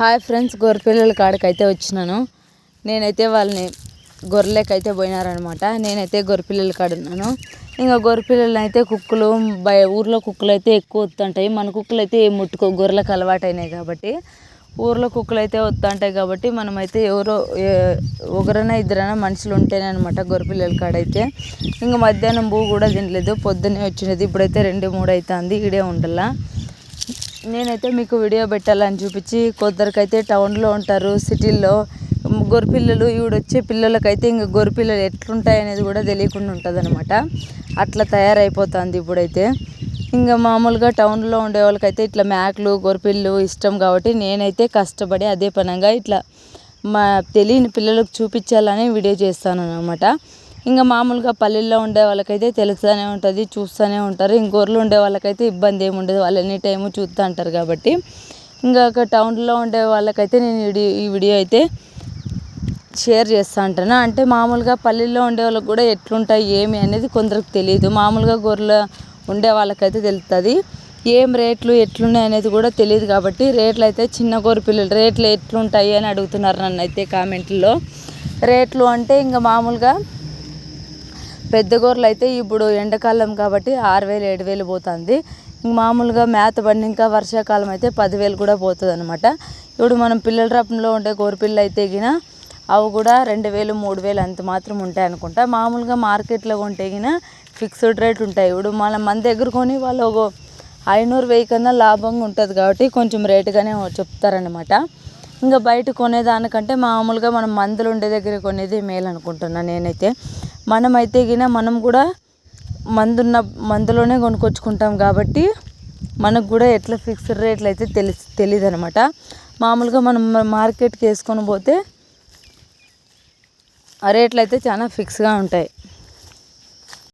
Hi friends గొర్రెపిల్లల కాడికి వచ్చినాను. నేనైతే వాళ్ళని గొర్రెలకైతే పోయినారనమాట. నేనైతే గొర్రెపిల్లల కాడ ఉన్నాను. ఇంకా గొర్రెపిల్లలు అయితే కుక్కలు బయ ఊర్లో కుక్కలు అయితే ఎక్కువ వస్తుంటాయి. మన కుక్కలు అయితే ఏం ముట్టుకో గొర్రెలకు అలవాటైనాయి కాబట్టి. ఊర్లో కుక్కలు అయితే వస్తుంటాయి కాబట్టి మనమైతే ఎవరో ఒకరైనా ఇద్దరైనా మనుషులు ఉంటేనే అనమాట గొర్రెపిల్లల కాడైతే. ఇంకా మధ్యాహ్నం భూ కూడా తినలేదు పొద్దున్నే వచ్చినది. ఇప్పుడైతే రెండు మూడు అవుతుంది ఇడే ఉండాల. నేనైతే మీకు వీడియో పెట్టాలని చూపించి కొందరికైతే టౌన్లో ఉంటారు సిటీల్లో. గొర్రెపిల్లలు ఈవిడొచ్చే పిల్లలకైతే ఇంకా గొర్రెపిల్లలు ఎట్లుంటాయి అనేది కూడా తెలియకుండా ఉంటుంది అనమాట అట్లా తయారైపోతుంది ఇప్పుడైతే. ఇంకా మామూలుగా టౌన్లో ఉండే వాళ్ళకైతే ఇట్లా మేకలు గొర్రెపిల్లు ఇష్టం కాబట్టి నేనైతే కష్టపడి అదే పనంగా ఇట్లా మా తెలియని పిల్లలకు చూపించాలని వీడియో చేస్తాను అనమాట ఇంకా మామూలుగా పల్లెల్లో ఉండే వాళ్ళకైతే తెలుస్తూనే ఉంటుంది చూస్తూనే ఉంటారు. ఇంక గొర్రెలు ఉండే వాళ్ళకైతే ఇబ్బంది ఏమి ఉండదు. వాళ్ళు ఎనీ టైము చూస్తూ ఉంటారు కాబట్టి. ఇంకా అక్కడ టౌన్లో ఉండే వాళ్ళకైతే నేను వీడియో ఈ వీడియో అయితే షేర్ చేస్తూ ఉంటాను. అంటే మామూలుగా పల్లెల్లో ఉండే వాళ్ళకి కూడా ఎట్లుంటాయి ఏమి అనేది కొందరికి తెలియదు. మామూలుగా గొర్రెల ఉండే వాళ్ళకైతే తెలుస్తుంది ఏం రేట్లు ఎట్లున్నాయి అనేది కూడా తెలియదు కాబట్టి రేట్లు అయితే చిన్న గొర్రె పిల్లలు రేట్లు ఎట్లుంటాయి అని అడుగుతున్నారు నన్ను అయితే కామెంట్లో. రేట్లు అంటే ఇంకా మామూలుగా పెద్ద గొర్రెలు అయితే ఇప్పుడు ఎండాకాలం కాబట్టి ఆరు వేలు ఏడు వేలు పోతుంది మామూలుగా మేత బండి ఇంకా వర్షాకాలం అయితే పదివేలు కూడా పోతుంది అనమాట ఇప్పుడు మనం పిల్లల రకంలో ఉండే గొర్రెపిల్లలు అయితే గిన అవి కూడా రెండు వేలు మూడు వేలు అంత మాత్రం ఉంటాయి అనుకుంటా. మామూలుగా మార్కెట్లో కొంటే గిన ఫిక్స్డ్ రేట్ ఉంటాయి. ఇప్పుడు మన మన దగ్గర కొని వాళ్ళు ఒక ఐనూరు వెయ్యి కన్నా లాభంగా ఉంటుంది కాబట్టి కొంచెం రేటుగానే చెప్తారనమాట ఇంకా బయట కొనేదానికంటే మామూలుగా మనం మందులు ఉండే దగ్గర కొనేది మేలు అనుకుంటున్నాను నేనైతే. మనమైతే గిన మనం కూడా మందున్న మందులోనే కొనుక్కొచ్చుకుంటాం కాబట్టి మనకు కూడా ఎట్లా ఫిక్స్డ్ రేట్లు అయితే తెలిసి తెలియదు అనమాట మామూలుగా మనం మార్కెట్కి వేసుకొని పోతే ఆ రేట్లు అయితే చాలా ఫిక్స్గా ఉంటాయి.